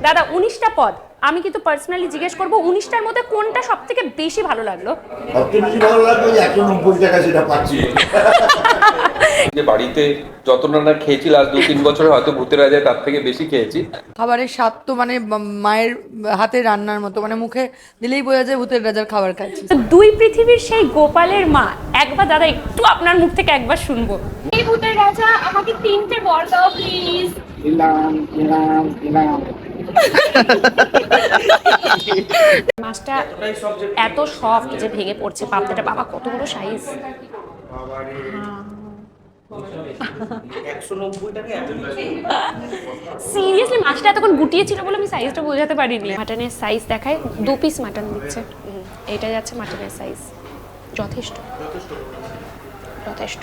দাদা উনিশটা পদ। আমি কিন্তু পার্সোনালি জিজ্ঞেস করব উনিশটার মধ্যে কোনটা সব থেকে বেশি ভালো লাগল? সবচেয়ে বেশি ভালো যে একশো নব্বই টাকা সেটা পাচ্ছি। যে বাড়িতে যত রান্না খেয়েছি লাস্ট দু তিন বছরে হয়তো ভূতের রাজায় তার থেকে বেশি খেয়েছি। খাবারের স্বাদ তো মানে মায়ের হাতে রান্নার মতো মানে মুখে দিলেই বোঝা যায় ভূতের রাজার খাবার খাচ্ছি তো দুই পৃথিবীর সেই গোপালের মা একবার দাদা একটু আপনার মুখ থেকে একবার শুনব। এই ভূতের রাজা আমাকে তিনটে বর দাও প্লিজ মাছটা এত সফট যে ভেঙে পড়ছে পাপড়াটা বাবা কত বড় সাইজ সিরিয়াসলি মাছটা এতক্ষণ গুটিয়ে ছিল বলে আমি সাইজটা বোঝাতে পারিনি। মাটনের সাইজ দেখায়, দু পিস মাটন দিচ্ছে। এইটা যাচ্ছে মাটনের সাইজ যথেষ্ট। যথেষ্ট।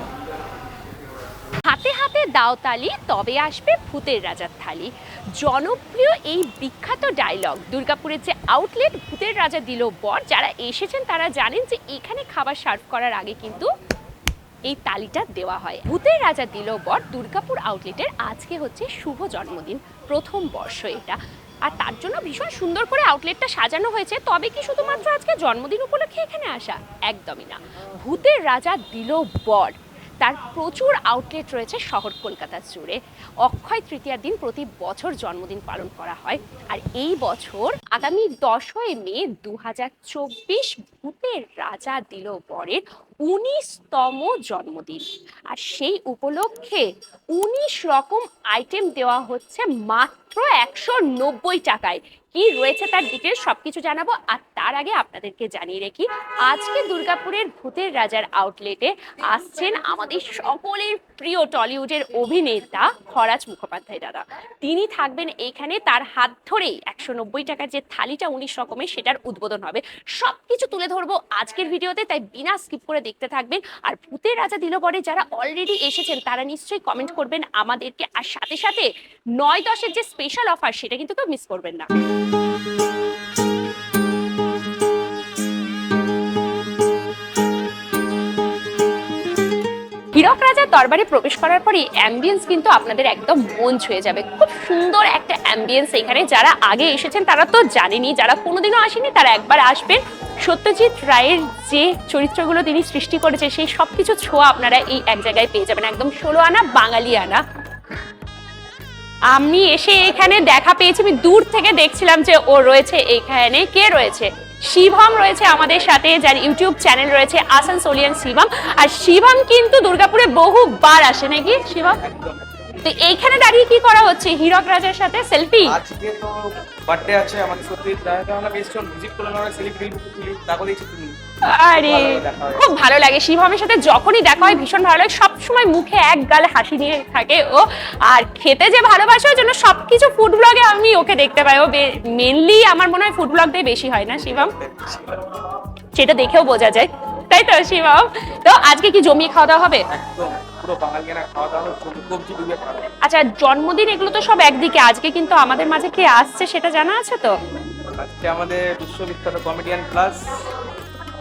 হাতে হাতে দাও তালি তবে আসবে ভূতের রাজার থালি। জনপ্রিয় এই বিখ্যাত ডায়লগ দুর্গাপুরের যে আউটলেট ভূতের রাজা দিল বর, যারা এসেছেন তারা জানেন যে এখানে খাবার সার্ভ করার আগে কিন্তু এই তালিটা দেওয়া হয়। ভূতের রাজা দিল বর দুর্গাপুর আউটলেটের আজকে হচ্ছে শুভ জন্মদিন, প্রথম বর্ষ এটা। আর তার জন্য ভীষণ সুন্দর করে আউটলেটটা সাজানো হয়েছে, তবে কি শুধুমাত্র আজকে জন্মদিন উপলক্ষে এখানে আসা? একদমই না। ভূতের রাজা দিল বর তার প্রচুর আউটলেট রয়েছে শহর কলকাতা জুড়ে। অক্ষয় তৃতীয়ার দিন প্রতি বছর জন্মদিন পালন করা হয়। আর এই বছর আগামী দশই মে দু হাজার চব্বিশ ভূতের রাজা দিল বরের উনিশতম জন্মদিন। আর সেই উপলক্ষে উনিশ রকম আইটেম দেওয়া হচ্ছে মাত্র একশো নব্বই টাকায়। কি রয়েছে তার ডিটেলস সবকিছু জানাব, আর তার আগে আপনাদেরকে জানিয়ে রাখি, আজকে দুর্গাপুরের ভূতের রাজার আউটলেটে আসছেন আমাদের সকলের প্রিয় টলিউডের অভিনেতা খরাজ মুখোপাধ্যায় দাদা। তিনি থাকবেন এইখানে তার হাত ধরেই একশো নব্বই টাকার যে থালিটা উনিশ রকমের, সেটার উদ্বোধন হবে। সবকিছু তুলে ধরবো আজকের ভিডিওতে, তাই বিনা স্কিপ করে দেখতে থাকবেন। আর ভূতের রাজা দিল পরে যারা অলরেডি এসেছেন, তারা নিশ্চয়ই কমেন্ট করবেন আমাদেরকে। আর সাথে সাথে নয় দশের যে স্পেশাল অফার সেটা কিন্তু কেউ মিস করবেন না। হীরক রাজার দরবারে প্রবেশ করার পরই অ্যাম্বিয়েন্স কিন্তু আপনাদের একদম মন ছুঁয়ে যাবে। খুব সুন্দর একটা অ্যাম্বিয়েন্স এখানে। যারা আগে এসেছেন, তারা তো জানেনি যারা কোনোদিনও আসেনি তারা একবার আসবেন। সত্যজিৎ রায়ের যে চরিত্রগুলো তিনি সৃষ্টি করেছে সেই সব কিছু ছোঁয়া আপনারা এই এক জায়গায় পেয়ে যাবেন। একদম ষোলো আনা বাঙালি আনা। আমি এসে এখানে দেখা পেয়েছি, আমি দূর থেকে দেখছিলাম যে ও রয়েছে এখানে। কে রয়েছে? শিবম রয়েছে আমাদের সাথে, যার ইউটিউব চ্যানেল রয়েছে আসানসোলিয়ান শিবম। আর শিবম কিন্তু দুর্গাপুরে বহুবার আসে, নাকি শিবম? তো এইখানে দাঁড়িয়ে কি করা হচ্ছে? হীরক রাজার সাথে সেলফি আজকে তো বার্থডে আছে আমাদের সত্যি আমরা বেশ ভিজিট করলাম আমরা সেলিব্রিটি তুলি তাকে দিয়েছি তুমি। আরে খুব ভালো লাগে শিবমের সাথে যখনই দেখা হয় ভীষণ ভালো লাগে। সবসময় মুখে এক গালে হাসি নিয়ে থাকে ও। আর খেতে যে ভালোবাসে ওই জন্য সবকিছু ফুড ব্লগে আমি ওকে দেখতে পাই। ও মেনলি আমার মনে হয় ফুড ব্লগ দিয়ে বেশি হয় না শিবম? সেটা দেখেও বোঝা যায়। তাই তো শিবম? তো আজকে কি জমিয়ে খাওয়া দাওয়া হবে? একদম। পুরো বাঙালিয়ানা খাওয়া দাওয়া সবজি কবজি ডুবে খাওয়া আচ্ছা জন্মদিন এগুলো তো সব একদিকে আজকে কিন্তু আমাদের মাঝে কে আসছে সেটা জানা আছে তো? আজকে আমাদের বিশ্ববিখ্যাত comedian plus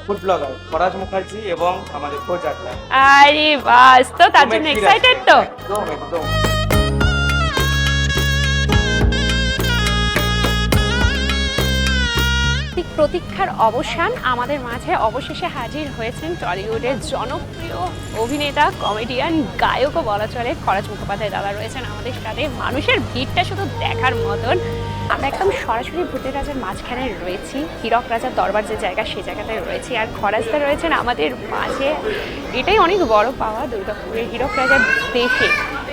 food blogger Faraz Mukherjee এবং আমাদের কোচ আরে বাস তো তার জন্য এক্সাইটেড তো? একদম একদম। প্রতীক্ষার অবসান আমাদের মাঝে অবশেষে হাজির হয়েছেন টলিউডের জনপ্রিয় অভিনেতা, কমেডিয়ান গায়কও বলা চলে খরচ মুখোপাধ্যায় দাদা রয়েছেন আমাদের সাথে। মানুষের ভিড়টা শুধু দেখার মতন। আমরা একদম সরাসরি ভূতের রাজার মাঝখানে রয়েছি। হীরক রাজার দরবার যে জায়গা সেই জায়গাটায় রয়েছি। আর খরাজদা রয়েছেন আমাদের মাঝে। এটাই অনেক বড় পাওয়া দুর্গাপুরের হীরক রাজার দেশে।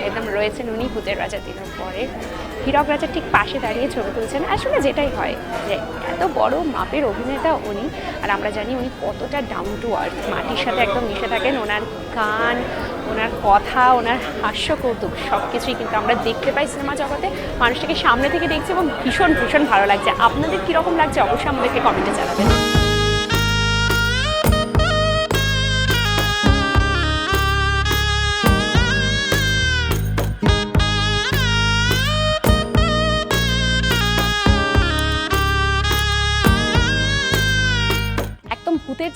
একদম রয়েছেন উনি ভূতের রাজা দিনের পরে হীরক রাজার ঠিক পাশে দাঁড়িয়ে ছবি তুলছেন। আসলে যেটাই হয় যে এত বড় মাপের অভিনেতা উনি, আর আমরা জানি উনি কতটা ডাউন টু আর্থ মাটির সাথে একদম মিশে থাকেন, ওনার গান, ওনার কথা, ওনার হাস্য কৌতুক সব কিছুই কিন্তু আমরা দেখতে পাই সিনেমা জগতে। মানুষটাকে সামনে থেকে দেখছি এবং ভীষণ ভীষণ ভালো লাগছে। আপনাদের কীরকম লাগছে? অবশ্যই আমাদেরকে কমেন্টে জানাবেন।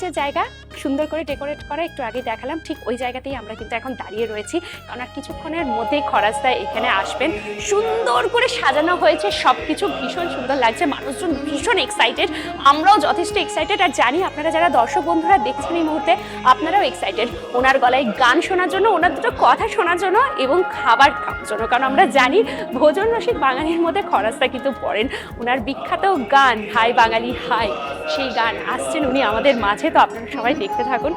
যে জায়গা সুন্দর করে ডেকোরেট করা একটু আগে দেখালাম, ঠিক ওই জায়গাতেই আমরা কিন্তু এখন দাঁড়িয়ে রয়েছি। কারণ আর কিছুক্ষণের মধ্যেই খরাজদা এখানে আসবেন। সুন্দর করে সাজানো হয়েছে সব কিছু ভীষণ সুন্দর লাগছে। মানুষজন ভীষণ এক্সাইটেড আমরাও যথেষ্ট এক্সাইটেড আর জানি আপনারা যারা দর্শক বন্ধুরা দেখছেন এই মুহূর্তে, আপনারাও এক্সাইটেড ওনার গলায় গান শোনার জন্য, ওনার দুটো কথা শোনার জন্য এবং খাবার খাওয়ার জন্য। কারণ আমরা জানি ভোজন রসিক বাঙালির মধ্যে খরাজদা কিন্তু পড়েন। ওনার বিখ্যাত গান, হাই বাঙালি, হাই, সেই গান আসছেন উনি আমাদের মাঝে। তো আপনারা সবাই দেখতে থাকুন।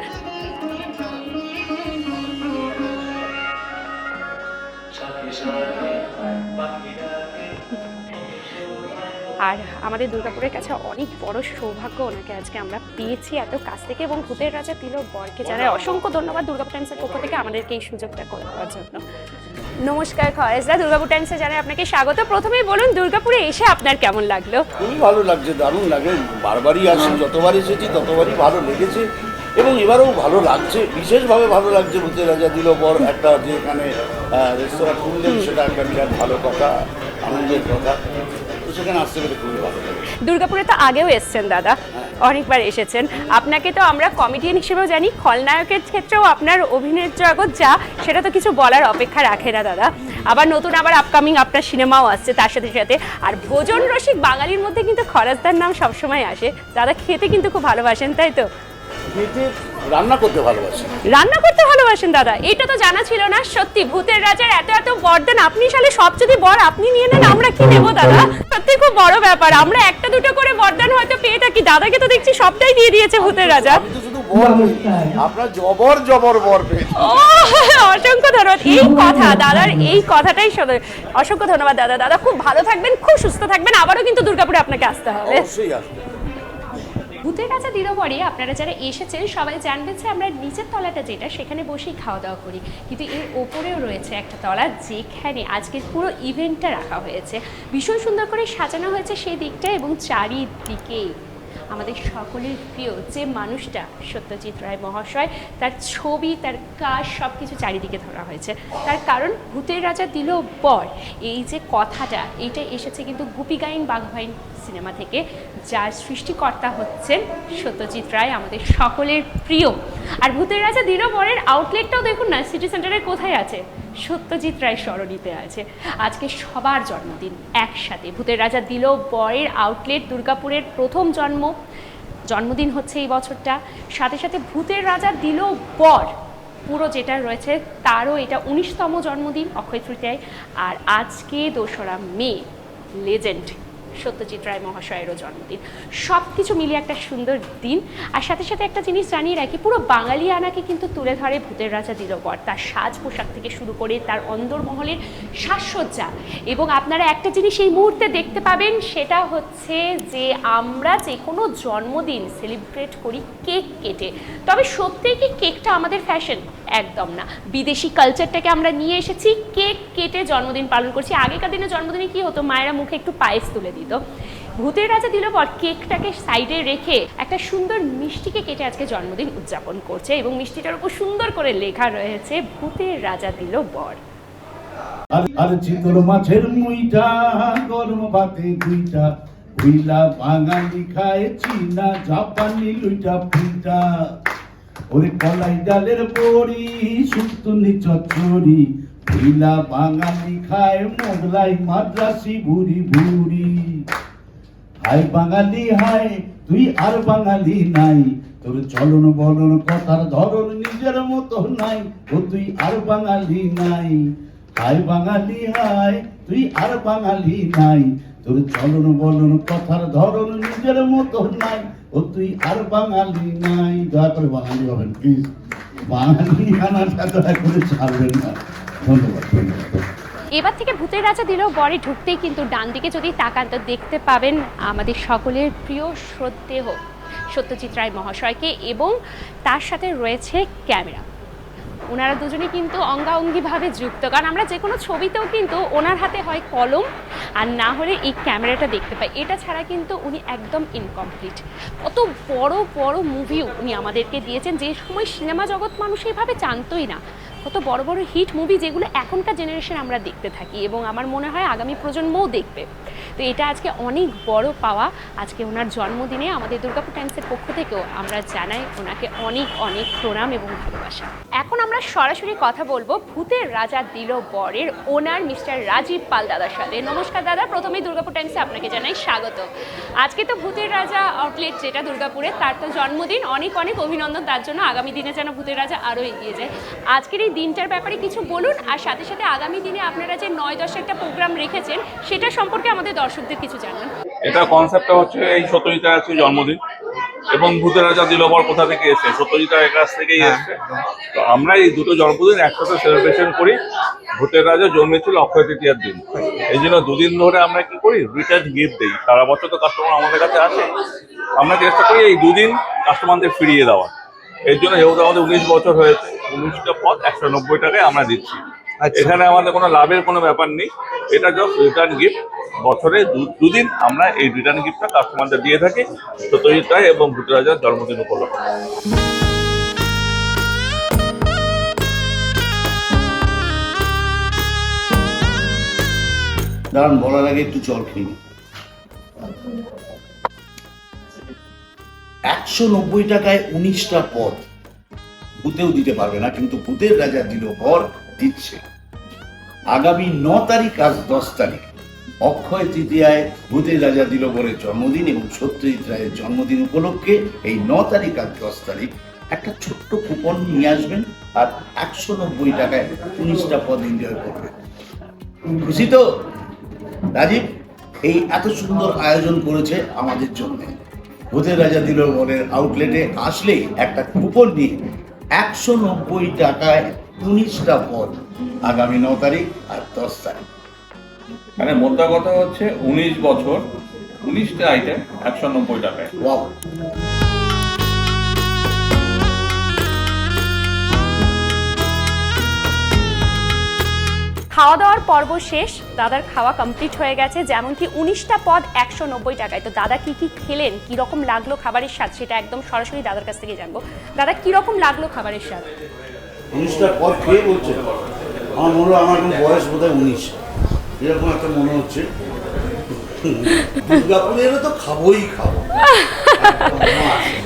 আর আমাদের দুর্গাপুরের কাছে অনেক বড় সৌভাগ্য ওনাকে আজকে আমরা পেয়েছি এত কাছ থেকে এবং ভূতের রাজা তিলক বরকে জানাই অসংখ্য ধন্যবাদ দুর্গাপুর টাইমসের পক্ষ থেকে আমাদেরকে এই সুযোগটা করে দেওয়ার জন্য। নমস্কার খয়েজদা, দুর্গাপুর টাইমসে জানাই আপনাকে স্বাগত। প্রথমেই বলুন, দুর্গাপুরে এসে আপনার কেমন লাগল? খুবই ভালো লাগছে, দারুণ লাগে। বারবারই আসি, যতবার এসেছি, ততবারই ভালো লেগেছে। এবং এবারেও ভালো লাগছে বিশেষভাবে ভালো লাগছে ভূতের রাজা দিল পর একটা যে এখানে রেস্তোরাঁ খুললেন সেটা একটা বিরাট ভালো কথা আনন্দের কথা। তো সেখানে আসতে পেরে খুবই ভালো দুর্গাপুরে তো আগেও এসেছেন দাদা অনেকবার এসেছেন। আপনাকে তো আমরা কমেডিয়ান হিসেবেও জানি খলনায়কের ক্ষেত্রেও আপনার অভিনয়ের জগৎ যা সেটা তো কিছু বলার অপেক্ষা রাখে না দাদা। আবার নতুন আবার আপকামিং আপনার সিনেমাও আসছে তার সাথে সাথে। আর ভোজন রসিক বাঙালির মধ্যে কিন্তু খরাজদার নাম সবসময় আসে। দাদা খেতে কিন্তু খুব ভালোবাসেন তাই তো? রান্না করতে ভালোবাসি রান্না করতে ভালোবাসেন দাদা। এটা তো জানা ছিল না সত্যি। ভূতের রাজার এত এত বরদান। আপনি সালে সব যদি বর আপনি নিয়ে নেন আমরা কি নেব দাদা? সত্যি খুব বড় ব্যাপার। আমরা একটা দুটো করে বরদান হয়তো পেয়ে থাকি। দাদাকে তো দেখছি সবটাই দিয়ে দিয়েছে ভূতের রাজা। বর। আপনার জবর জবর বর অসংখ্য ধন্যবাদ। এই কথা দাদার এই কথাটাই শোনো। অসংখ্য ধন্যবাদ দাদা। দাদা খুব ভালো থাকবেন খুব সুস্থ থাকবেন। আবারও কিন্তু দুর্গাপুরে আপনাকে আসতে হবে। অবশ্যই আসবে। ভূতের রাজা পরে আপনারা যারা এসেছেন, সবাই জানবেন যে আমরা নিচের তলাটা যেটা, সেখানে বসেই খাওয়া দাওয়া করি। কিন্তু এর ওপরেও রয়েছে একটা তলা যেখানে আজকের পুরো ইভেন্টটা রাখা হয়েছে। ভীষণ সুন্দর করে সাজানো হয়েছে সেই দিকটা এবং চারিদিকে আমাদের সকলের প্রিয় যে মানুষটা সত্যজিৎ রায় মহাশয়, তার ছবি, তার কাজ সব কিছু চারিদিকে ধরা হয়েছে। তার কারণ ভূতের রাজা দিল বর এই যে কথাটা এইটা এসেছে কিন্তু গুপি গাইন বাঘবাইন সিনেমা থেকে, যার সৃষ্টিকর্তা হচ্ছেন সত্যজিৎ রায়, আমাদের সকলের প্রিয়। আর ভূতের রাজা দিল বরের আউটলেটটাও দেখুন না সিটি সেন্টারের কোথায় আছে? সত্যজিৎ রায় স্মরণীতে আছে। আজকে সবার জন্মদিন একসাথে। ভূতের রাজা দিল বরের আউটলেট দুর্গাপুরের প্রথম জন্ম। জন্মদিন হচ্ছে এই বছরটা। সাথে সাথে ভূতের রাজা দিল বর, পুরো যেটা রয়েছে, তারও এটা উনিশতম জন্মদিন অক্ষয় তৃতীয় আর আজকে দোসরা মে লেজেন্ড সত্যজিৎ রায় মহাশয়েরও জন্মদিন। সব কিছু মিলিয়ে একটা সুন্দর দিন। আর সাথে সাথে একটা জিনিস জানিয়ে রাখি, পুরো বাঙালি আনাকে কিন্তু তুলে ধরে ভূতের রাজা দিলবর। তার সাজ পোশাক থেকে শুরু করে তার অন্দরমহলের সাজসজ্জা। এবং আপনারা একটা জিনিস এই মুহূর্তে দেখতে পাবেন, সেটা হচ্ছে যে আমরা যে কোনো জন্মদিন সেলিব্রেট করি কেক কেটে। তবে সত্যিই কি কেকটা আমাদের ফ্যাশন? একদম না। বিদেশি কালচারটাকে আমরা নিয়ে এসেছি কেক কেটে জন্মদিন পালন করছি। আগেকার দিনে জন্মদিনে কি হতো? মায়েরা মুখে একটু পায়েস তুলে দিত। ভূতের রাজা দিল পর কেকটাকে সাইডে রেখে একটা সুন্দর মিষ্টিকে কেটে আজকে জন্মদিন উদযাপন করছে এবং মিষ্টিটার উপর সুন্দর করে লেখা রয়েছে, ভূতের রাজা দিল বর। আর চিতল মাছের মুইটা, গরম ভাতে দুইটা। ভুইলা বাঙালি খায় চীনা, জাপানি লুইটা ফুইটা ওরে কলাই ডালের বড়ি সুতুনি চচ্চড়ি ভুইলা বাঙালি খায় মোগলাই মাদ্রাসি ভুরি ভুরি হাই বাঙালি হাই তুই আর বাঙালি নাই, তোর চলন বলন কথার ধরন নিজের মতো নাই, ও তুই আর বাঙালি নাই। হাই বাঙালি হাই তুই আর বাঙালি নাই, তোর চলন বলন কথার ধরন নিজের মতো নাই ও তুই আর বাঙালি নাই দয়া করে বাঙালি হবেন প্লিজ বাঙালি আনাটা দয়া করে ছাড়বেন না। ধন্যবাদ ধন্যবাদ। এবার থেকে ভূতের রাজা দিলেও বরে ঢুকতেই কিন্তু ডান দিকে যদি তাকান, তো দেখতে পাবেন আমাদের সকলের প্রিয় শ্রদ্ধেহ সত্যজিৎ রায় মহাশয়কে এবং তার সাথে রয়েছে ক্যামেরা। ওনারা দুজনে কিন্তু অঙ্গাঙ্গিভাবে যুক্ত। কারণ আমরা যে কোনো ছবিতেও কিন্তু ওনার হাতে হয় কলম, আর না হলে এই ক্যামেরাটা দেখতে পাই। এটা ছাড়া কিন্তু উনি একদম ইনকমপ্লিট কত বড় বড় মুভিও উনি আমাদেরকে দিয়েছেন, যে সময় সিনেমা জগৎ মানুষ এইভাবে জানতোই না। কত বড় বড় হিট মুভি যেগুলো এখনকার জেনারেশন আমরা দেখতে থাকি এবং আমার মনে হয় আগামী প্রজন্মও দেখবে। তো এটা আজকে অনেক বড় পাওয়া। আজকে ওনার জন্মদিনে আমাদের দুর্গাপুর টাইমসের পক্ষ থেকেও আমরা জানাই ওনাকে অনেক অনেক প্রণাম এবং ভালোবাসা। এখন আমরা সরাসরি কথা বলব ভূতের রাজা দিল বরের ওনার মিস্টার রাজীব পাল দাদার সাথে। নমস্কার দাদা, প্রথমেই দুর্গাপুর টাইমসে আপনাকে জানাই স্বাগত। আজকে তো ভূতের রাজা আউটলেট যেটা দুর্গাপুরে, তার তো জন্মদিন। অনেক অনেক অভিনন্দন তার জন্য। আগামী দিনে যেন ভূতের রাজা আরও এগিয়ে যায়। আজকের এই দিনটার ব্যাপারে কিছু বলুন আর সাথে সাথে আগামী দিনে আপনারা যে নয় দশ একটা প্রোগ্রাম রেখেছেন সেটা সম্পর্কে আমাদের দর্শকদের কিছু জানান। এটা কনসেপ্টটা হচ্ছে এই সত্যজিৎ আছে জন্মদিন এবং ভূতের রাজা দিলবর কোথা থেকে এসে সত্যজিৎ রায়ের কাছ থেকেই এসছে। তো আমরা এই দুটো জন্মদিন একসাথে সেলিব্রেশন করি ভূতের রাজা জন্মেছিল অক্ষয় তৃতীয়ার দিন। এই জন্য দুদিন ধরে আমরা কি করি? রিটার্ন গিফট দিই। সারা বছর তো কাস্টমার আমাদের কাছে আসে। আমরা চেষ্টা করি এই দুদিন কাস্টমারদের ফিরিয়ে দেওয়া এর জন্য যেহেতু আমাদের উনিশ বছর হয়েছে উনিশটা পদ একশো নব্বই টাকায় আমরা দিচ্ছি। এখানে আমাদের কোনো লাভের কোনো ব্যাপার নেই। এটা জাস্ট রিটার্ন গিফট বছরে দু- দুদিন আমরা এই রিটার্ন গিফটটা কাস্টমারদের দিয়ে থাকি। সত্যজিৎ রায় এবং ভূতরাজার জন্মদিন উপলক্ষে। দাঁড়ান বলার আগে একটু জল খেয়ে একশো নব্বই টাকায় উনিশটা পদ। ভূতেও দিতে পারবে না, কিন্তু ভূতের রাজা দিল ভর দিচ্ছে। আগামী ন তারিখ আজ দশ তারিখ। অক্ষয় তৃতীয়ায় ভূতের রাজা দিল বরের জন্মদিন এবং সত্যজিৎ রায়ের জন্মদিন উপলক্ষে এই ন তারিখ আর দশ তারিখ একটা ছোট্ট কুপন নিয়ে আসবেন আর একশো নব্বই টাকায় উনিশটা পদ এনজয় করবেন। খুশি তো? রাজীব, এই এত সুন্দর আয়োজন করেছে আমাদের জন্য। ভূতের রাজা দিল মনের আউটলেটে আসলেই একটা কুপন নিয়ে একশো নব্বই টাকায় উনিশটা পদ আগামী ন তারিখ আর দশ তারিখ। মানে মোদ্দা কথা হচ্ছে উনিশ বছর উনিশটা আইটেম একশো নব্বই টাকায়। খাওয়া দাওয়ার পর্ব শেষ। দাদার খাওয়া কমপ্লিট হয়ে গেছে। যেমন কি উনিশটা পদ একশো নব্বই টাকায়। তো দাদা কি কি খেলেন? কি রকম লাগল খাবারের স্বাদ? সেটা একদম সরাসরি দাদার কাছ থেকে জানব। দাদা কি রকম লাগল খাবারের স্বাদ? উনিশটা পদ খেয়ে বলছে। আমার মনে আমার বয়স বোধ হয় উনিশ। এরকম একটা মনে হচ্ছে। তো খাবোই খাব।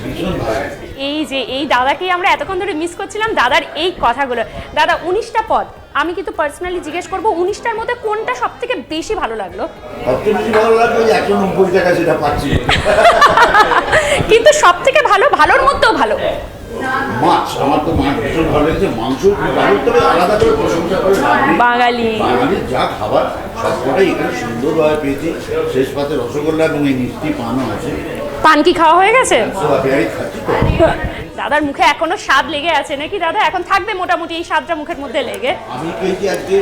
ভীষণ ভালো এই যে এই দাদাকেই আমরা এতক্ষণ ধরে মিস করছিলাম দাদার এই কথাগুলো। দাদা উনিশটা পদ। আমি কিন্তু পার্সোনালি জিজ্ঞেস করব উনিশটার মধ্যে কোনটা সব থেকে বেশি ভালো লাগল? সবচেয়ে বেশি ভালো লাগল যে একশো নব্বই টাকা সেটা পাচ্ছি। কিন্তু সব থেকে ভালো ভালোর মধ্যেও ভালো। মাছ আমার তো মাছ ভীষণ ভালো লেগেছে মাংস তবে আলাদা করে প্রশংসা করে বাঙালি। বাঙালির যা খাবার সবকটাই এখানে সুন্দরভাবে পেয়েছি। শেষ পাতে রসগোল্লা এবং এই মিষ্টি পানও আছে। পান কি খাওয়া হয়ে গেছে? দাদার মুখে এখনও স্বাদ লেগে আছে নাকি দাদা? এখন থাকবে মোটামুটি এই স্বাদটা মুখের মধ্যে লেগে। আমি পেয়েছি আজকে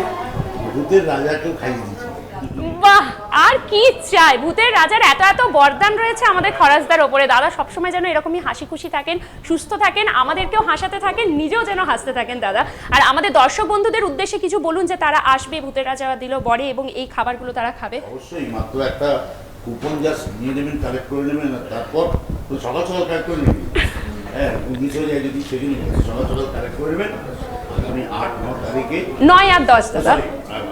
ভূতের রাজাকেও খাইয়ে বাহ আর কি চাই? ভূতের রাজার এত এত বরদান রয়েছে আমাদের খরাজদার ওপরে। দাদা সবসময় যেন এরকমই হাসি খুশি থাকেন সুস্থ থাকেন আমাদেরকেও হাসাতে থাকেন নিজেও যেন হাসতে থাকেন দাদা। আর আমাদের দর্শক বন্ধুদের উদ্দেশ্যে কিছু বলুন যে তারা আসবে ভূতের রাজা দিল বড়ে এবং এই খাবারগুলো তারা খাবে। অবশ্যই মাত্র একটা কুপন জাস্ট নিয়ে নেবেন কালেক্ট করে নেবেন তারপর তো সকাল সকাল কালেক্ট করে নেবেন। হ্যাঁ মিস হয়ে যায় যদি সেদিন সকাল সকাল কালেক্ট করে নেবেন আগামী আট ন তারিখে। নয় আর দশ দাদা।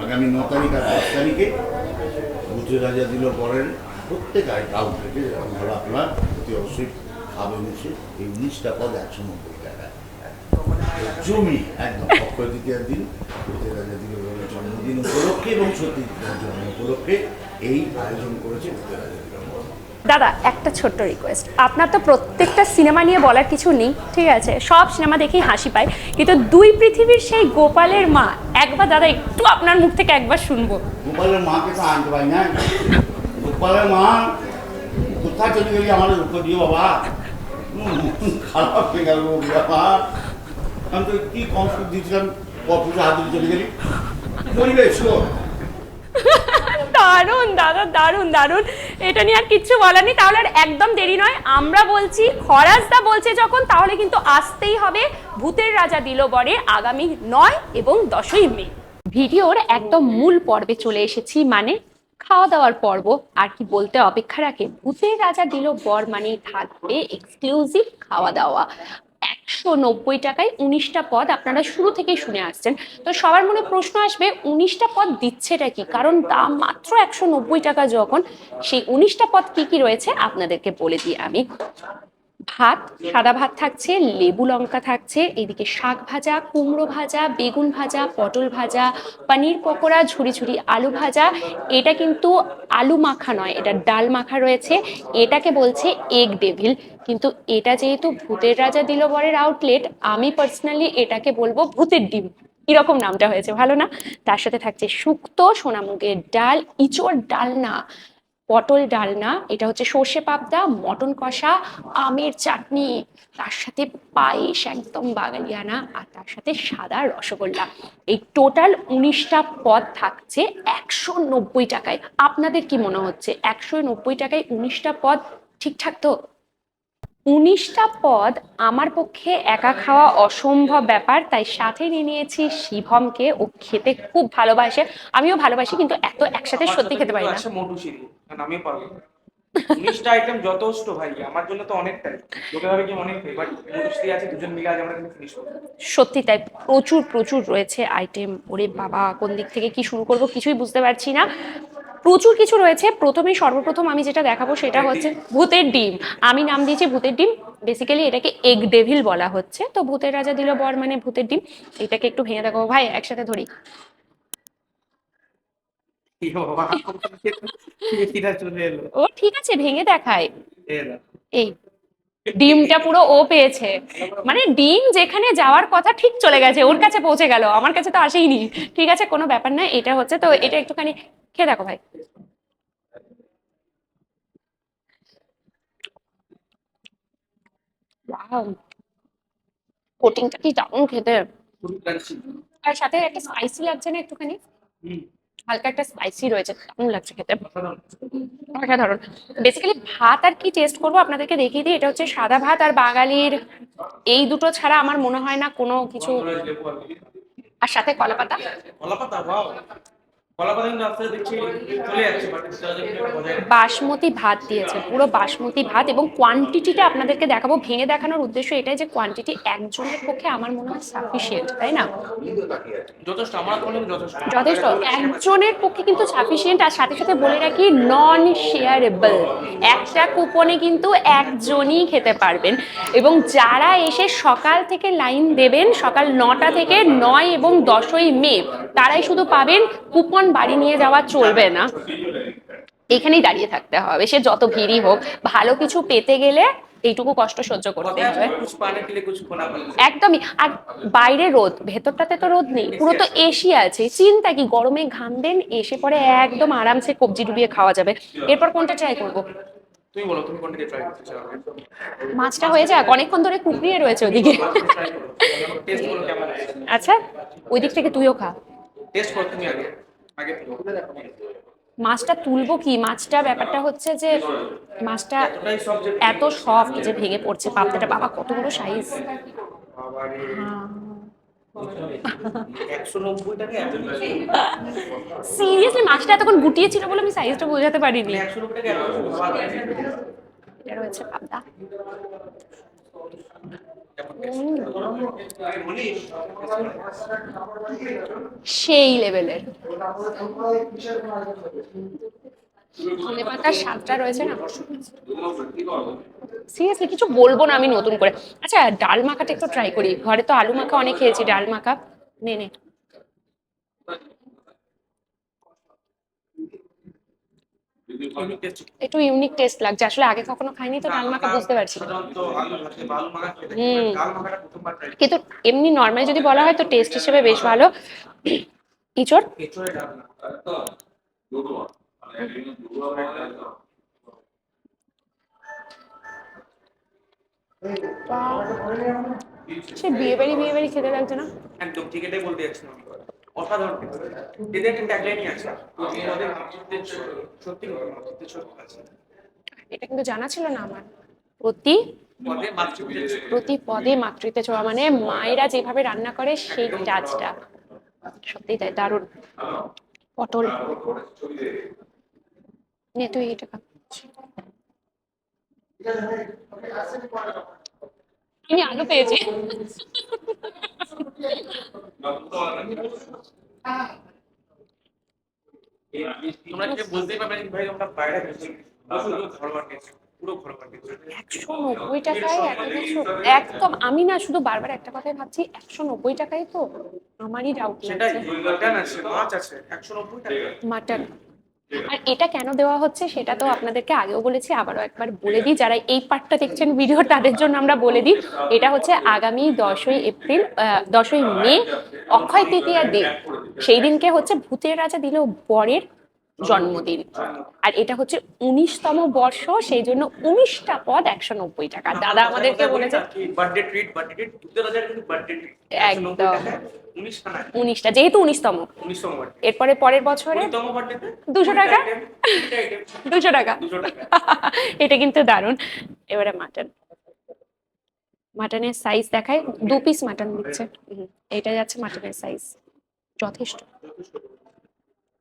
আগামী ন তারিখ আর দশ তারিখে রাজা দিল পরেন প্রত্যেক থেকে আমরা আপনার, অতি অবশ্যই খাবে মিশে এই উনিশটা পদ একশো নব্বই টাকা জমি, একদম, অক্ষয় তৃতীয়ার দিন ভূতের রাজা দিল জন্মদিন উপলক্ষে এবং সত্যি জন্ম উপলক্ষে এই আয়োজন করেছে ভূতের রাজা দিল। দাদা, একটা ছোট্ট রিকোয়েস্ট আপনার তো প্রত্যেকটা সিনেমা নিয়ে বলার কিছু নেই, ঠিক আছে? সব সিনেমা দেখেই হাসি পায়। কিন্তু দুই পৃথিবীর সেই গোপালের মা, একবার দাদা একটু আপনার মুখ থেকে একবার শুনব। গোপালের মাকে তো আনতে পারি না। গোপালের মা, কোথায় চলে গেলি আমাদের উত্তর দিয়ে বাবা? খারাপ হয়ে গেল বাবা। আমি তো কি কম দিয়েছিলাম কপুরে হাত চলে গেলি? পরিবেশ দারুণ দাদা দারুণ দারুণ। এটা নিয়ে আর কিচ্ছু বলার নেই। তাহলে আর একদম দেরি নয়। আমরা বলছি, খরাজদা বলছে যখন, তাহলে কিন্তু আসতেই হবে। ভূতের রাজা দিল বরে আগামী নয় এবং দশই মে। ভিডিওর একদম মূল পর্বে চলে এসেছি মানে খাওয়া দাওয়ার পর্ব। আর কি বলতে অপেক্ষা রাখে, ভূতের রাজা দিল বর মানেই থাকবে এক্সক্লুসিভ খাওয়া দাওয়া একশো নব্বই টাকায় উনিশটা পদ আপনারা শুরু থেকেই শুনে আসছেন। তো সবার মনে প্রশ্ন আসবে, উনিশটা পদ দিচ্ছেটা কি? কারণ দাম মাত্র একশো নব্বই টাকা যখন, সেই উনিশটা পদ কি কি রয়েছে আপনাদেরকে বলে দিই আমি। ভাত, সাদা ভাত থাকছে, লেবু লঙ্কা থাকছে, এদিকে শাক ভাজা, কুমড়ো ভাজা, বেগুন ভাজা, পটল ভাজা, পনির পকোড়া ঝুড়ি ঝুড়ি আলু ভাজা। এটা কিন্তু আলু মাখা নয়, এটা ডাল মাখা রয়েছে। এটাকে বলছে এগ ডেভিল কিন্তু এটা যেহেতু ভূতের রাজা দিল বরের আউটলেট আমি পার্সোনালি এটাকে বলব ভূতের ডিম। কীরকম নামটা হয়েছে, ভালো না? তার সাথে থাকছে শুক্তো, সোনামুগের ডাল ইচোর ডাল না পটল ডালনা এটা হচ্ছে সর্ষে পাবদা, মটন কষা, আমের চাটনি, তার সাথে পায়েস একদম বাঙালিয়ানা, আর তার সাথে সাদা রসগোল্লা। এই টোটাল উনিশটা পদ থাকছে একশো নব্বই টাকায়। আপনাদের কি মনে হচ্ছে? একশো নব্বই টাকায় উনিশটা পদ ঠিকঠাক তো? উনিশটা পদ আমার পক্ষে একা খাওয়া অসম্ভব ব্যাপার তাই সাথে নিয়ে নিয়েছি শিভমকে। ও খেতে খুব ভালোবাসে। আমিও ভালোবাসি কিন্তু এত একসাথে সত্যি খেতে পারি না। আছে মোটু সিঁড়ি কারণ আমিও পারব উনিশটা আইটেম যথেষ্ট ভাই আমার জন্য তো অনেকটাই লোকে ভাবে কি অনেক বাট মোটু আছে দুজন মিলে আজ আমরা কিন্তু ফিনিশ করব। সত্যি তাই প্রচুর প্রচুর রয়েছে আইটেম ওরে বাবা কোন দিক থেকে কি শুরু করব কিছুই বুঝতে পারছি না। প্রচুর কিছু রয়েছে। প্রথমেই, সর্বপ্রথম আমি যেটা দেখাবো সেটা হচ্ছে ভূতের ডিম। আমি নাম দিয়েছি ভূতের ডিম। বেসিক্যালি এটাকে এগ ডেভিল বলা হচ্ছে। তো ভূতের রাজা দিল বর মানে ভূতের ডিম। এটাকে একটু ভেঙে দেখাবো। ভাই, একসাথে ধরি। ও, ঠিক আছে, ভেঙে দেখায়। এই, ডিমটা পুরো ও পেয়েছে। মানে ডিম যেখানে যাওয়ার কথা ঠিক চলে গেছে। ওর কাছে পৌঁছে গেল। আমার কাছে তো আসেইনি ঠিক আছে, কোনো ব্যাপার না এটা হচ্ছে, তো এটা একটুখানি খেয়ে দেখো ভাই। কোটিংটা কি দারুণ খেতে। আর সাথে একটা স্পাইসি লাগছে না একটুখানি? হালকা একটা স্পাইসি রয়েছে দারুণ লাগছে খেতে। অসাধারণ। বেসিক্যালি ভাত আর কি টেস্ট করব আপনাদেরকে দেখিয়ে দিই এটা হচ্ছে সাদা ভাত আর বাঙালির এই দুটো ছাড়া আমার মনে হয় না কোনো কিছু আর আর সাথে কলা পাতা রাখে। বাসমতি ভাত দিয়েছে পুরো বাসমতি ভাত এবং কোয়ান্টিটিটা আপনাদেরকে দেখাবো। ভেঙে দেখানোর উদ্দেশ্য এটাই যে কোয়ান্টিটি একজনের পক্ষে আমার মনে হয় সাফিসিয়েন্ট তাই না? মনে যথেষ্ট। একজনের পক্ষে কিন্তু সাফিসিয়েন্ট আর সাথে সাথে বলে রাখি নন শেয়ারেবল একটা কুপনে কিন্তু একজনই খেতে পারবেন। এবং যারা এসে সকাল থেকে লাইন দেবেন সকাল নটা থেকে নয় এবং দশই মে তারাই শুধু পাবেন কুপন বাড়ি নিয়ে যাওয়া চলবে না। এখানেই দাঁড়িয়ে থাকতে হবে। সে যত ভিড়ই হোক ভালো কিছু পেতে গেলে এইটুকু কষ্ট সহ্য করতে হবে। একদমই। আর বাইরে রোদ ভেতরটাতে তো রোদ নেই। পুরো তো এসি আছে। চিন্তা কি গরমে ঘাম দেন এসে পরে একদম আরামসে কবজি ডুবিয়ে খাওয়া যাবে। এরপর কোনটা ট্রাই করব? মাছটা হয়ে যাক। অনেকক্ষণ ধরে কুকড়িয়ে রয়েছে ওদিকে। আচ্ছা ওই দিক থেকে তুইও খা। টেস্ট কর তুমি আগে। মাছটা তুলবো কি? মাছটা ব্যাপারটা হচ্ছে যে মাছটা এত সফট যে ভেঙে পড়ছে পাপড়াটা বাবা কত বড় সাইজ এত সিরিয়াসলি মাছটা এতক্ষণ গুটিয়ে ছিল বলে আমি সাইজটা বোঝাতে পারিনি। এটা রয়েছে পাবদা। সেই লেভেলের। ধনে পাতার স্বাদটা রয়েছে না? সিরিয়াসলি কিছু বলব না আমি নতুন করে। আচ্ছা ডাল মাখাটা একটু ট্রাই করি। ঘরে তো আলু মাখা অনেক খেয়েছি। ডাল মাখা? নে নে। একটু ইউনিক টেস্ট লাগছে। আসলে আগে কখনো খাইনি তো ডাল মাখা বুঝতে পারছি। না সাধারণত আলু ভাতে বা মাখা খেতে হুম। ডাল মাখাটা প্রথমবার ট্রাই কিন্তু এমনি নর্মালি যদি বলা হয় তো টেস্ট হিসেবে বেশ ভালো। ইচড়? এঁচোড়ে ডাল না সে বিয়ে বাড়ি বিয়ে বাড়ি খেতে লাগছে না? একদম ঠিক এটাই বলতে যাচ্ছিলাম। অসাধারণ। এদের একটা ট্যাগলাইনই আছে। প্রতি পদে মাতৃত্বের সত্যি আছে এটা কিন্তু জানা ছিল না আমার। প্রতি। প্রতি পদে মাতৃত্বে ছোঁয়া মানে মায়েরা যেভাবে রান্না করে সেই টাচটা সত্যি তাই দারুণ। পটল। নে তুই এটা। আমি আগে পেয়েছি তোমরা কি বুঝতেই পারবে ভাই আমরা বাইরে গেছি পুরো ঘরোয়া গেছি পুরো ঘরোয়া গেছি একশো নব্বই টাকায় একদম আমি না শুধু বারবার একটা কথাই ভাবছি একশো নব্বই টাকায় তো আমারই ডাউট মাটন আর এটা কেন দেওয়া হচ্ছে সেটা তো আপনাদেরকে আগেও বলেছি, আবারও একবার বলে দিই। যারা এই পার্টটা দেখছেন ভিডিও, তাদের জন্য আমরা বলে দিই, এটা হচ্ছে আগামী দশই এপ্রিল দশই মে, অক্ষয় তৃতীয়া দিন সেই দিনকে হচ্ছে ভূতের রাজা দিল বরের জন্মদিন। আর এটা হচ্ছে উনিশতম বর্ষ সেই জন্য উনিশটা পদ একশো নব্বই টাকা দাদা আমাদেরকে বলেছে একদম। উনিশটা যেহেতু উনিশতম। এরপরে পরের বছরে দুশো টাকা? দুশো টাকা। এটা কিন্তু দারুণ। এবারে মাটন মাটনের সাইজ দেখায় দু পিস মাটন দিচ্ছে। এইটা যাচ্ছে মাটনের সাইজ যথেষ্ট।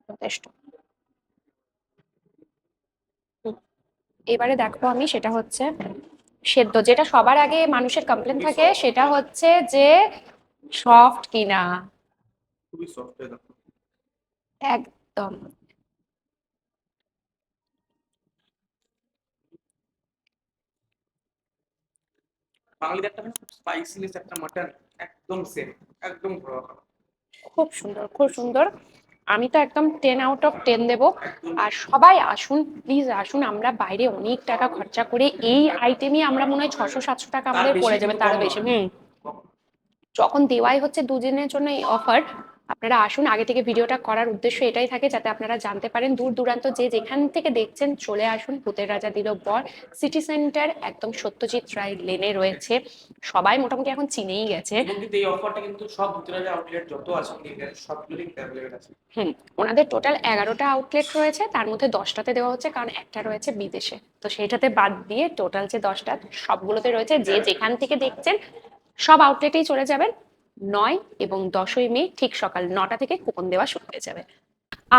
যথেষ্ট। এবারে দেখব আমি সেটা হচ্ছে সেদ্ধ। যেটা সবার আগে মানুষের কমপ্লেন থাকে সেটা হচ্ছে যে সফট কিনা। দেখো। একদম। বাঙালিদের একটা স্পাইসিনেস একটা মাটন একদম সেম একদম খুব সুন্দর খুব সুন্দর। আমি তো একদম টেন আউট অফ টেন দেব। আর সবাই আসুন প্লিজ আসুন আমরা বাইরে অনেক টাকা খরচা করে এই আইটেমই আমরা মনে হয় ছশো সাতশো টাকা আমাদের পড়ে যাবে তার বেশি। হম। হুম যখন দেওয়াই হচ্ছে দুদিনের জন্য এই অফার আপনারা আসুন আগে থেকে ভিডিওটা করার উদ্দেশ্য এটাই থাকে যাতে আপনারা জানতে পারেন দূর দূরান্ত যে যেখান থেকে দেখছেন চলে আসুন ভূতের রাজা দিল বর সিটি সেন্টার একদম সত্যজিৎ রায় লেনে রয়েছে। সবাই মোটামুটি এখন চিনেই গেছে। এই অফারটা কিন্তু সব ভূতরাজা আউটলেট যত আছে সবগুলোই অ্যাভেলেবেল আছে। হুম ওনাদের টোটাল এগারোটা আউটলেট রয়েছে তার মধ্যে দশটাতে দেওয়া হচ্ছে কারণ একটা রয়েছে বিদেশে। তো সেটাতে বাদ দিয়ে টোটাল যে দশটা সবগুলোতে রয়েছে যে যেখান থেকে দেখছেন সব আউটলেটেই চলে যাবেন। নয় এবং দশই মে ঠিক সকাল নটা থেকে কুপন দেওয়া শুরু হয়ে যাবে।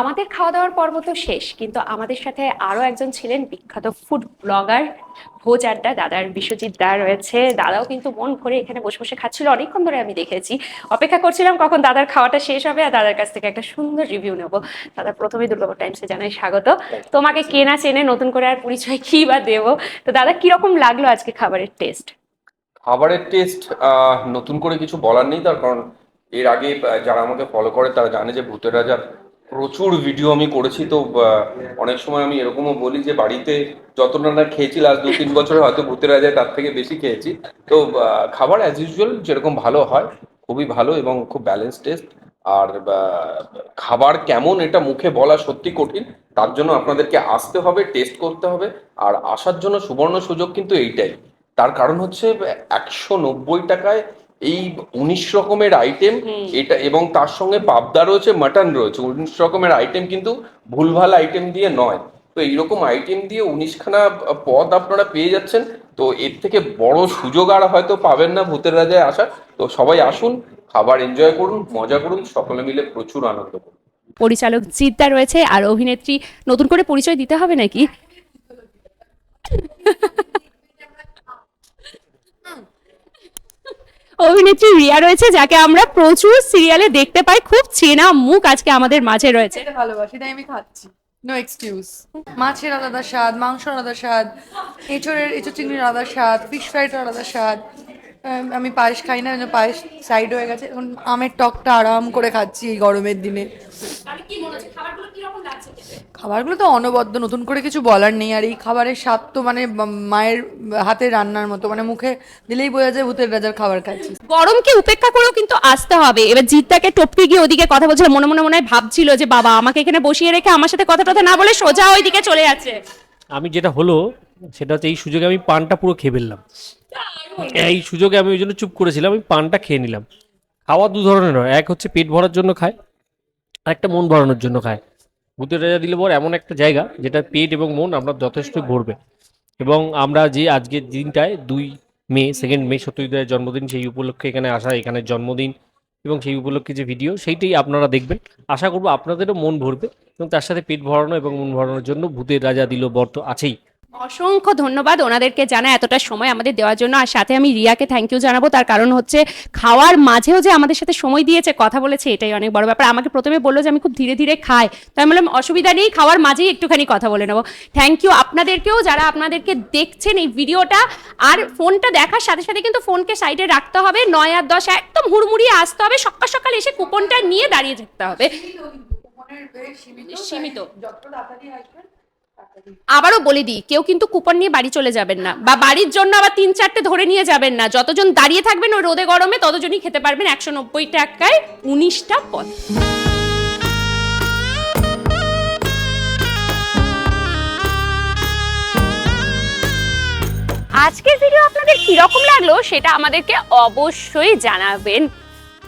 আমাদের খাওয়া দাওয়ার পর্ব তো শেষ, কিন্তু আমাদের সাথে আরও একজন ছিলেন বিখ্যাত ফুড ব্লগার ভোজ আড্ডা দাদার বিশ্বজিৎ দা রয়েছে। দাদাও কিন্তু মন ভরে এখানে বসে বসে খাচ্ছিল। অনেকক্ষণ ধরে আমি দেখেছি। অপেক্ষা করছিলাম কখন দাদার খাওয়াটা শেষ হবে আর দাদার কাছ থেকে একটা সুন্দর রিভিউ নেব। দাদা প্রথমে দুর্গাপুর টাইমসে জানাই স্বাগত। তোমাকে কেনা চেনে নতুন করে আর পরিচয় কি বা দেবো? তো দাদা, কীরকম লাগল আজকে খাবারের টেস্ট খাবারের টেস্ট নতুন করে কিছু বলার নেই, তার কারণ এর আগে যারা আমাকে ফলো করে, তারা জানে যে ভূতের রাজার প্রচুর ভিডিও আমি করেছি। তো অনেক সময় আমি এরকমও বলি যে বাড়িতে যত রান্না খেয়েছি লাস্ট দু তিন বছরে হয়তো ভূতের রাজায় তার থেকে বেশি খেয়েছি। তো খাবার অ্যাজ ইউজুয়াল যেরকম ভালো হয়, খুবই ভালো এবং খুব ব্যালেন্স টেস্ট আর খাবার কেমন এটা মুখে বলা সত্যি কঠিন, তার জন্য আপনাদেরকে আসতে হবে টেস্ট করতে হবে। আর আসার জন্য সুবর্ণ সুযোগ কিন্তু এইটাই। তার কারণ হচ্ছে একশো নব্বই টাকায় এই উনিশ রকমের আইটেম এটা এবং তার সঙ্গে পাবদা রয়েছে মাটন রয়েছে। উনিশ রকমের আইটেম কিন্তু ভুলভাল আইটেম দিয়ে নয়। তো এইরকম আইটেম দিয়ে উনিশখানা পদ আপনারা পেয়ে যাচ্ছেন। তো এর থেকে বড় সুযোগ আর হয়তো পাবেন না ভূতের রাজায় আসার। তো সবাই আসুন খাবার এনজয় করুন মজা করুন সকলে মিলে প্রচুর আনন্দ করুন। পরিচালক জিদ্দা রয়েছে আর অভিনেত্রী নতুন করে পরিচয় দিতে হবে নাকি? অভিনেত্রী রিয়া রয়েছে, যাকে আমরা প্রচুর সিরিয়ালে দেখতে পাই। খুব চেনা মুখ আজকে আমাদের মাঝে রয়েছে। ভালোবাসি তাই আমি খাচ্ছি। নো এক্সকিউজ মাছের আলাদা স্বাদ, মাংসর আলাদা স্বাদ, এঁচড়ের, এঁচড় চিংড়ির আলাদা স্বাদ ফিশ ফ্রাইটার আলাদা স্বাদ। আম, আমি পায়েস খাই না পায়েস সাইড হয়ে গেছে। এখন আমের টকটা আরাম করে খাচ্ছি এই গরমের দিনে। খাবারগুলো তো অনবদ্য নতুন করে কিছু বলার নেই। আর এই খাবারের স্বাদ তো মানে মায়ের হাতের রান্নার মতো। মানে মুখে দিলেই বোঝা যায় ভূতের রাজার খাবার খাচ্ছি। গরমকে উপেক্ষা করেও কিন্তু আসতে হবে। এবার জিতটাকে টপকে গিয়ে ওদিকে কথা বলছিল মনে মনে মনে হয় ভাবছিল যে বাবা আমাকে এখানে বসিয়ে রেখে আমার সাথে কথা টথা না বলে সোজা ওইদিকে চলে যাচ্ছে। আমি যেটা হলো সেটা হচ্ছে এই সুযোগে আমি পানটা পুরো খেয়ে ফেললাম। এই সুযোগে আমি ওই জন্য চুপ করেছিলাম, আমি পানটা খেয়ে নিলাম। খাওয়া দু ধরনের হয়, এক হচ্ছে পেট ভরার জন্য খায়, আর একটা মন ভরানোর জন্য খায়। ভূতের রাজা দিলে পর এমন একটা জায়গা যেটা পেট এবং মন আমরা যথেষ্ট ভরবে। এবং আমরা যে আজকের দিনটায়, দুই মে সেকেন্ড মে সত্যজিতের জন্মদিন, সেই উপলক্ষে এখানে আসা, এখানে জন্মদিন, এবং সেই উপলক্ষে যে ভিডিও সেইটাই আপনারা দেখবেন। আশা করব আপনাদেরও মন ভরবে, এবং তার সাথে পেট ভরানো এবং মন ভরানোর জন্য ভূতের রাজা দিল বর তো আছেই। অসংখ্য ধন্যবাদ ওনাদেরকে জানা এতটা সময় আমাদের দেওয়ার জন্য। আর সাথে আমি রিয়াকে থ্যাংক ইউ জানাব। তার কারণ হচ্ছে খাওয়ার মাঝেও যে আমাদের সাথে সময় দিয়েছে কথা বলেছে এটাই অনেক বড় ব্যাপার। আমাকে প্রথমে বলল যে আমি খুব ধীরে ধীরে খাই। তো আমি বললাম অসুবিধা নেই খাওয়ার মাঝেই একটুখানি কথা বলে নেব। থ্যাংক ইউ আপনাদেরকেও যারা আপনাদেরকে দেখছেন এই ভিডিওটা। আর ফোনটা দেখার সাথে সাথে কিন্তু ফোনকে সাইডে রাখতে হবে। নয় আর দশ একদম হুড়মুড়িয়ে আসতে হবে। সকাল সকাল এসে কুপনটা নিয়ে দাঁড়িয়ে থাকতে হবে। সীমিত সীমিত। যত তাড়াতাড়ি আসবেন তাড়াতাড়ি আবারও বলে দিই, কেউ কিন্তু কুপন নিয়ে বাড়ি চলে যাবেন না বা বাড়ির জন্য আবার তিন চারটে ধরে নিয়ে যাবেন না। যতজন দাঁড়িয়ে থাকবেন ওই রোদে গরমে ততজনই খেতে পারবেন একশো নব্বই টাকায় উনিশটা পদ। আজকের ভিডিও আপনাদের কীরকম লাগল সেটা আমাদেরকে অবশ্যই জানাবেন।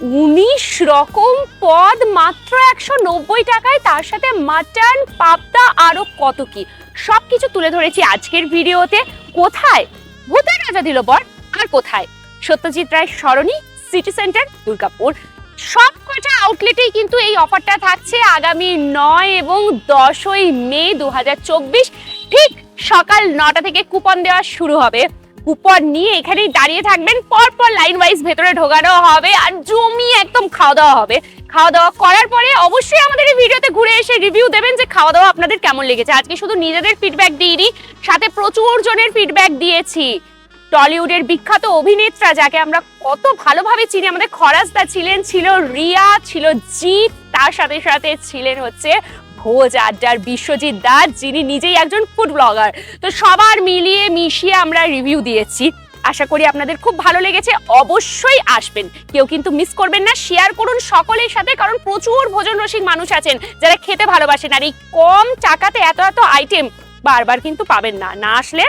উনিশ রকম পদ, মাত্র একশো নব্বই টাকায়। তার সাথে মাটন, পাবদা আরও কত কি? সবকিছু তুলে ধরেছি আজকের ভিডিওতে। কোথায়? ভূতের রাজা দিল বর, আর কোথায়? Satyajit Ray Sarani, city centre, Durgapur. সব কটা আউটলেটেই কিন্তু এই অফারটা থাকছে আগামী নয় এবং দশই মে দু হাজার চব্বিশ। ঠিক সকাল নটা থেকে কুপন দেওয়া শুরু হবে। কুপন নিয়ে এখানেই দাঁড়িয়ে থাকবেন। পরপর লাইন ওয়াইজ ভেতরে ঢোকানো হবে আর জমিয়ে একদম খাওয়া দাওয়া হবে। খাওয়া দাওয়া করার পরে অবশ্যই আমাদের এই ভিডিওতে ঘুরে এসে রিভিউ দেবেন যে খাওয়া দাওয়া আপনাদের কেমন লেগেছে। আজকে শুধু নিজেদের ফিডব্যাক দিইনি, সাথে প্রচুর জনের ফিডব্যাক দিয়েছি। টলিউডের বিখ্যাত অভিনেত্রা, যাকে আমরা কত ভালোভাবে চিনি, আমাদের খরাজদা ছিলেন, ছিল রিয়া, ছিল জিৎ, তার সাথে সাথে ছিলেন হচ্ছে ভোজ আড্ডার বিশ্বজিৎ দাস, যিনি নিজেই একজন ফুড ব্লগার তো সবার মিলিয়ে মিশিয়ে আমরা রিভিউ দিয়েছি। আশা করি আপনাদের খুব ভালো লেগেছে। অবশ্যই আসবেন। কেউ কিন্তু মিস করবেন না। শেয়ার করুন সকলের সাথে, কারণ প্রচুর ভোজন রসিক মানুষ আছেন, যারা খেতে ভালোবাসেন। আর এই কম টাকাতে এত এত আইটেম বারবার কিন্তু পাবেন না। না আসলে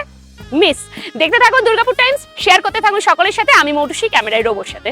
মিস দেখতে থাকুন দুর্গাপুর টাইমস। শেয়ার করতে থাকুন সকলের সাথে। আমি মৌটুসি, ক্যামেরায় রোবোর সাথে।